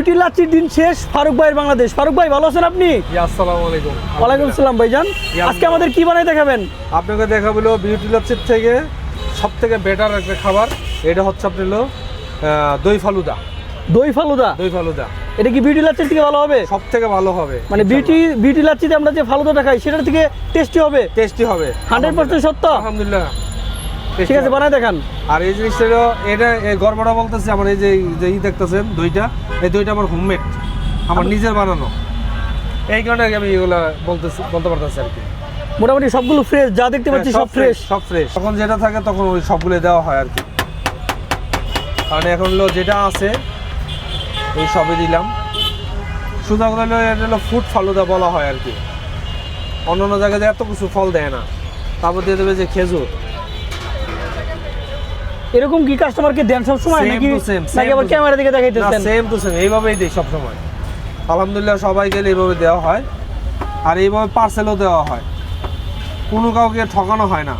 Beauty লাচ্ছির দিন শেষ। ফারুক ভাইয়ের বাংলাদেশ। ফারুক ভাই ভালো আছেন আপনি? আসসালামু আলাইকুম। ওয়ালাইকুম আসসালাম ভাইজান। আজকে আমাদের কি বানাই দেখাবেন? আপনাকে দেখা হলো বিউটি লাচ্ছির থেকে সব থেকে বেটার একটা খাবার। এটা হচ্ছে আপনি হলো দই ফালুদা। দই ফালুদা? দই ফালুদা। এটা কি বিউটি লাচ্ছির থেকে ভালো হবে? সব থেকে ভালো হবে মানে বিউটি বিউটি লাচ্ছিতে আমরা যে ফালুদাটা খাই সেটার থেকে টেস্টি হবে? টেস্টি হবে। হান্ড্রেড পার্সেন্ট সত্য? আলহামদুলিল্লাহ। ঠিক আছে বানাই দেখান। আর এই জিনিসটা এটা এই গর্বটা বলতেছে আমার এই যে ই দেখতেছেন দইটা এই দইটা আমার হোমমেড আমার নিজের বানানো। এই কারণে আমি এগুলো বলতেছি বলতে পারতেছি আর কি। মোটামুটি সবগুলো ফ্রেশ যা দেখতে পাচ্ছি হ্যাঁ, সব ফ্রেশ সব ফ্রেশ তখন যেটা থাকে তখন ওই সবগুলো দেওয়া হয় আর কি। কারণ এখন হলো যেটা আছে এই সবই দিলাম। শুধু হলো এটা হলো ফুড ফালুদা বলা হয় আর কি। অন্য অন্য জায়গায় এত কিছু ফল দেয় না। তারপর দিয়ে দেবে যে খেজুর। এরকম কি কাস্টমারকে দেন সব সময় নাকি নাকি আবার. ক্যামেরা দিকে না দেখাইতেছেন? সেম টু সেম এইভাবেই দিই সবসময়। আলহামদুলিল্লাহ সবাই গেলে এইভাবে দেওয়া হয়। আর এইভাবে পার্সেলও দেওয়া হয়। কোনো কাউকে ঠকানো হয় না।